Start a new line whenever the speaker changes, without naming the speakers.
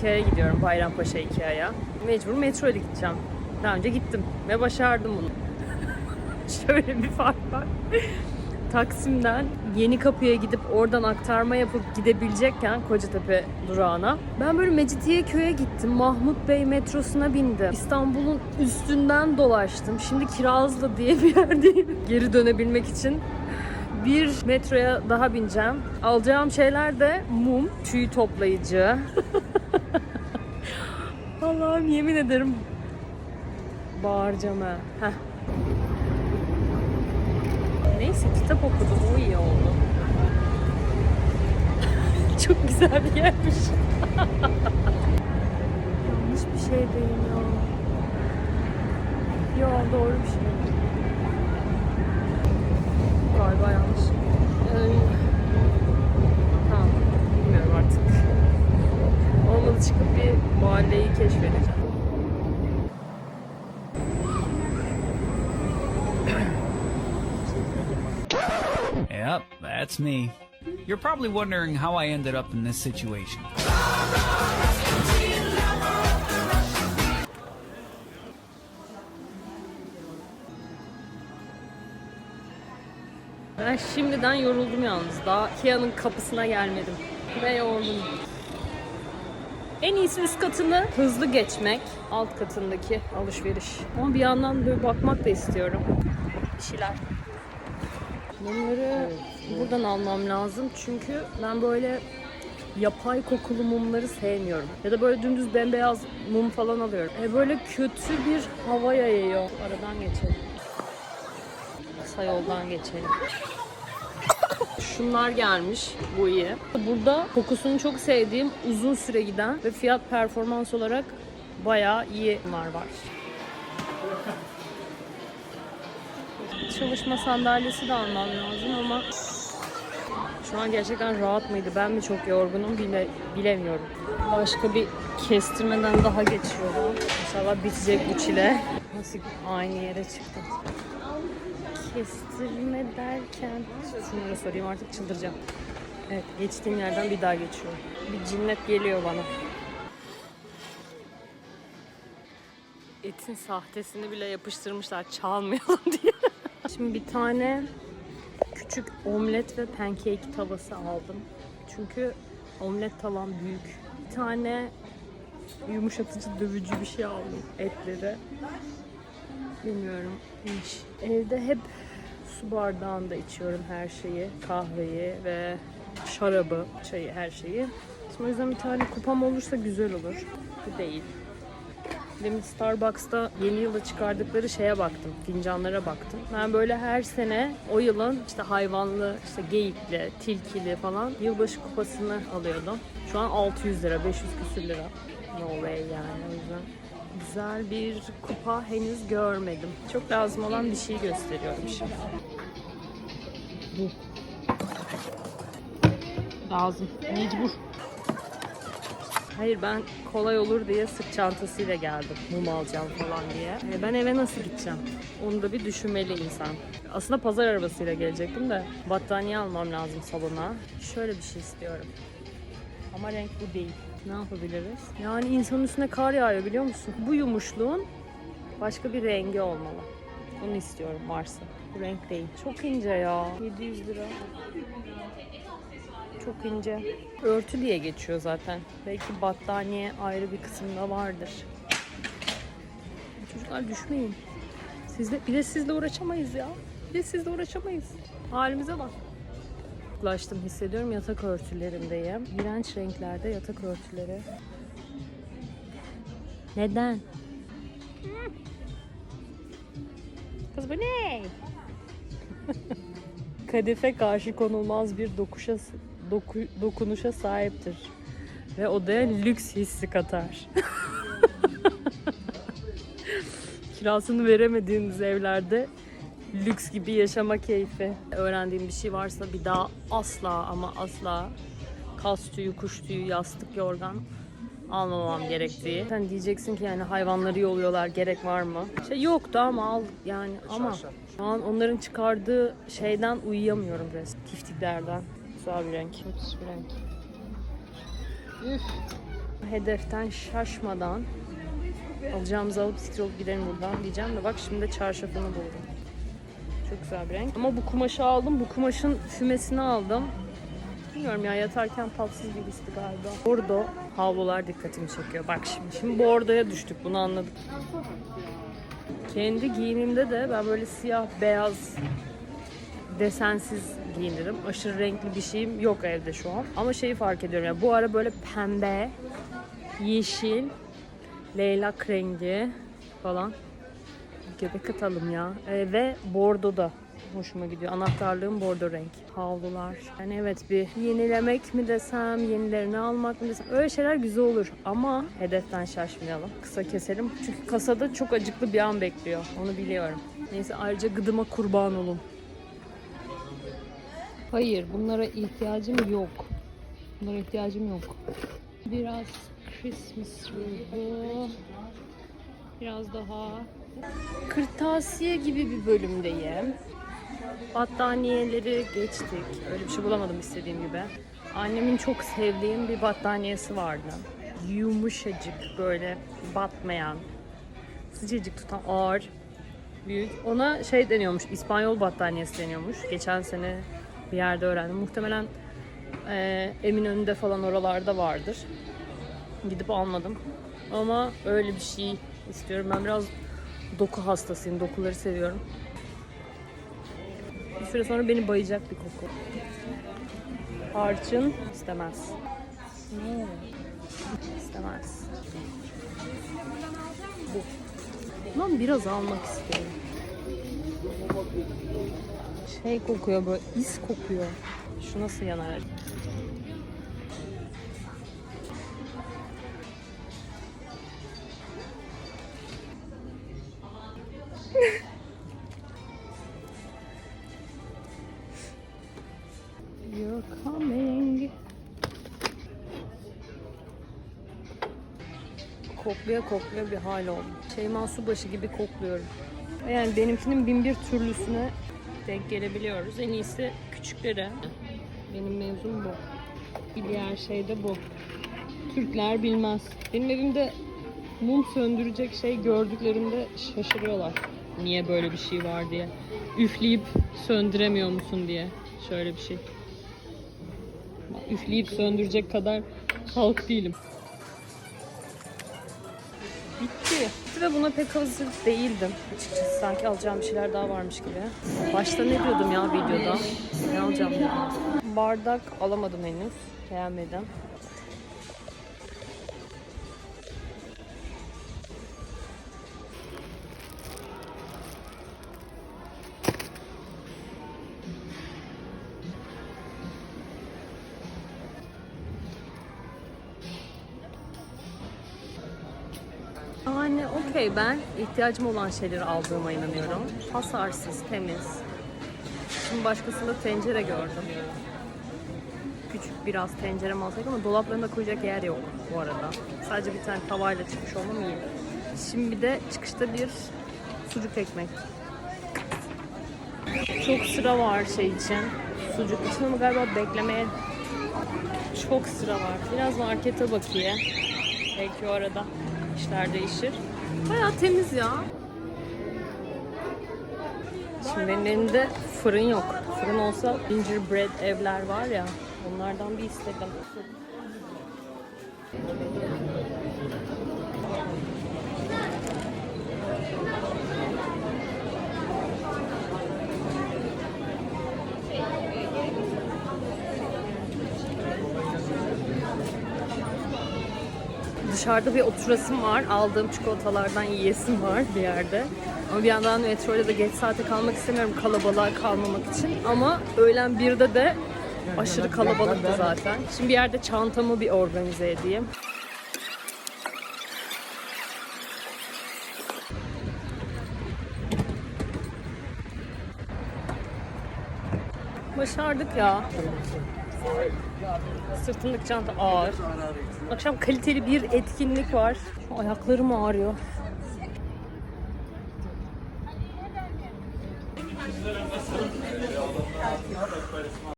Ikea'ya gidiyorum. Bayrampaşa Ikea'ya. Mecbur metro ile gideceğim. Daha önce gittim ve başardım bunu. Şöyle bir fark var. Taksim'den Yeni Kapı'ya gidip oradan aktarma yapıp gidebilecekken Kocatepe durağına. Ben böyle Mecidiye köye gittim. Mahmut Bey metrosuna bindim. İstanbul'un üstünden dolaştım. Şimdi Kirazlı diye bir yerdeyim. Geri dönebilmek için bir metroya daha bineceğim. Alacağım şeyler de mum, tüy toplayıcı. Allah'ım yemin ederim bağıracağım ha. Neyse kitap okudum o iyi oldu. Çok güzel bir yermiş. Yanlış bir şey değil ya. Yo doğru bir şey. Galiba yanlış. Ee, tamam bilmiyorum artık. Olmadı çıkıp bir mahalleyi keşfedeceğim.
That's me. You're probably wondering how I ended up in this situation.
Ben şimdiden yoruldum yalnız. Daha Kia'nın kapısına gelmedim. Ve yoruldum. En iyisi üst katını hızlı geçmek. Alt katındaki alışveriş. Ama bir yandan böyle bakmak da istiyorum. Bir şeyler. Bunları buradan almam lazım. Çünkü ben böyle yapay kokulu mumları sevmiyorum. Ya da böyle dümdüz bembeyaz mum falan alıyorum. E böyle kötü bir hava yayıyor. Aradan geçelim. Kısa yoldan geçelim. Şunlar gelmiş. Bu iyi. Burada kokusunu çok sevdiğim uzun süre giden ve fiyat performans olarak bayağı iyi bunlar var. Çalışma sandalyesi de almam lazım ama şu an gerçekten rahat mıydı? Ben mi çok yorgunum bile, bilemiyorum. Başka bir kestirmeden daha geçiyorum. İnşallah bitecek bu çile. Nasıl aynı yere çıktım. Kestirme derken şunları sorayım artık çıldıracağım. Evet geçtiğim yerden bir daha geçiyorum. Bir cinnet geliyor bana. Etin sahtesini bile yapıştırmışlar çalmayalım diye. Şimdi bir tane küçük omlet ve pancake tavası aldım. Çünkü omlet tavam büyük. Bir tane yumuşatıcı dövücü bir şey aldım etleri. Bilmiyorum. neymiş. Evde hep su bardağında içiyorum her şeyi. Kahveyi ve şarabı, çayı, her şeyi. Şimdi o yüzden bir tane kupam olursa güzel olur. Bu değil. Demin Starbucks'ta yeni yılda çıkardıkları şeye baktım, fincanlara baktım. Ben böyle her sene o yılın işte hayvanlı, işte geyikli, tilkili falan yılbaşı kupasını alıyordum. Şu an 600 lira, 500 küsür lira. No way yani o yüzden. Güzel bir kupa henüz görmedim. Çok lazım olan bir şey gösteriyorum şimdi. Bu. Lazım. Mecbur. Hayır ben kolay olur diye sırt çantasıyla geldim. Mum alacağım falan diye. E, ben eve nasıl gideceğim? Onu da bir düşünmeli insan. Aslında pazar arabasıyla gelecektim de battaniye almam lazım salona. Şöyle bir şey istiyorum. Ama renk bu değil. Ne yapabiliriz? Yani insanın üstüne kar yağıyor biliyor musun? Bu yumuşluğun başka bir rengi olmalı. Onu istiyorum varsa. Bu renk değil. Çok ince ya. 700 lira. Çok ince. Örtü diye geçiyor zaten. Belki battaniye ayrı bir kısımda vardır. Çocuklar düşmeyin. Sizle, bir de sizle uğraşamayız ya. Bir de sizle uğraşamayız. Halimize bak. Ulaştım hissediyorum yatak örtülerimdeyim. İğrenç renklerde yatak örtüleri. Neden? Kız bu ne? Kadife karşı konulmaz bir dokuşa, doku, dokunuşa sahiptir. Ve odaya lüks hissi katar. Kirasını veremediğiniz evlerde lüks gibi yaşama keyfi. Öğrendiğim bir şey varsa bir daha asla ama asla kas tüyü, kuş tüyü, yastık, yorgan almamam gerektiği. Sen diyeceksin ki yani hayvanları yoluyorlar gerek var mı? Şey yoktu ama al yani ama şu an onların çıkardığı şeyden uyuyamıyorum resmen. Tiftiklerden. Güzel bir renk. Müthiş bir renk. Üf. Hedeften şaşmadan alacağımızı alıp siktir olup gidelim buradan diyeceğim de bak şimdi de çarşafını buldum. Çok güzel bir renk. Ama bu kumaşı aldım. Bu kumaşın fümesini aldım. Bilmiyorum ya yatarken tatsız bir histi galiba. Bordo havlular dikkatimi çekiyor. Bak şimdi. Şimdi bordoya düştük bunu anladık. Kendi giyimimde de ben böyle siyah, beyaz, desensiz giyinirim. Aşırı renkli bir şeyim yok evde şu an. Ama şeyi fark ediyorum ya bu ara böyle pembe, yeşil, leylak rengi falan göbek atalım ya. Ee, ve bordo da hoşuma gidiyor. Anahtarlığım bordo renk. Havlular. Yani evet bir yenilemek mi desem, yenilerini almak mı desem. Öyle şeyler güzel olur. Ama hedeften şaşmayalım. Kısa keselim. Çünkü kasada çok acıklı bir an bekliyor. Onu biliyorum. Neyse ayrıca gıdıma kurban olun. Hayır bunlara ihtiyacım yok. Bunlara ihtiyacım yok. Biraz Christmas ruhu. Biraz daha kırtasiye gibi bir bölümdeyim. Battaniyeleri geçtik. Öyle bir şey bulamadım istediğim gibi. Annemin çok sevdiğim bir battaniyesi vardı. Yumuşacık böyle batmayan, sıcacık tutan ağır, büyük. Ona şey deniyormuş, İspanyol battaniyesi deniyormuş. Geçen sene bir yerde öğrendim. Muhtemelen e, Eminönü'nde falan oralarda vardır. Gidip almadım. Ama öyle bir şey istiyorum. Ben biraz doku hastasıyım. Dokuları seviyorum. Bir süre sonra beni bayacak bir koku. Harçın istemez. Ne? İstemez. Bu. Bundan biraz almak istiyorum. Şey kokuyor böyle, is kokuyor. Şu nasıl yanar? You're coming. Koklaya koklaya bir hal oldu. Şeyma Subaşı gibi kokluyorum. Yani benimkinin bin bir türlüsüne denk gelebiliyoruz. En iyisi küçükleri. Benim mevzum bu. Bir diğer şey de bu. Türkler bilmez. Benim evimde mum söndürecek şey gördüklerinde şaşırıyorlar. Niye böyle bir şey var diye. Üfleyip söndüremiyor musun diye. Şöyle bir şey. Üfleyip söndürecek kadar halk değilim. Bitti. Ve buna pek hazır değildim. Açıkçası sanki alacağım bir şeyler daha varmış gibi. Başta ne diyordum ya videoda? Ne alacağım dedim. Bardak alamadım henüz. Beğenmedim. Okey ben ihtiyacım olan şeyleri aldığıma inanıyorum. Hasarsız, temiz. Şimdi başkasında tencere gördüm. Küçük biraz tencerem alsak ama dolaplarında koyacak yer yok bu arada. Sadece bir tane tavayla çıkmış olmam iyi. Şimdi bir de çıkışta bir sucuk ekmek. Çok sıra var şey için. Sucuk için ama galiba beklemeye çok sıra var. Biraz markete bakayım. Belki o arada işler değişir. Bayağı temiz ya. Şimdi benim elimde fırın yok. Fırın olsa gingerbread evler var ya. Onlardan bir istedim. Dışarıda bir oturasım var. Aldığım çikolatalardan yiyesim var bir yerde. Ama bir yandan metroyla da geç saate kalmak istemiyorum kalabalığa kalmamak için. Ama öğlen 1'de de aşırı kalabalıktı zaten. Şimdi bir yerde çantamı bir organize edeyim. Başardık ya. Sırtımdaki çanta ağır. Akşam kaliteli bir etkinlik var. Şu ayaklarım ağrıyor.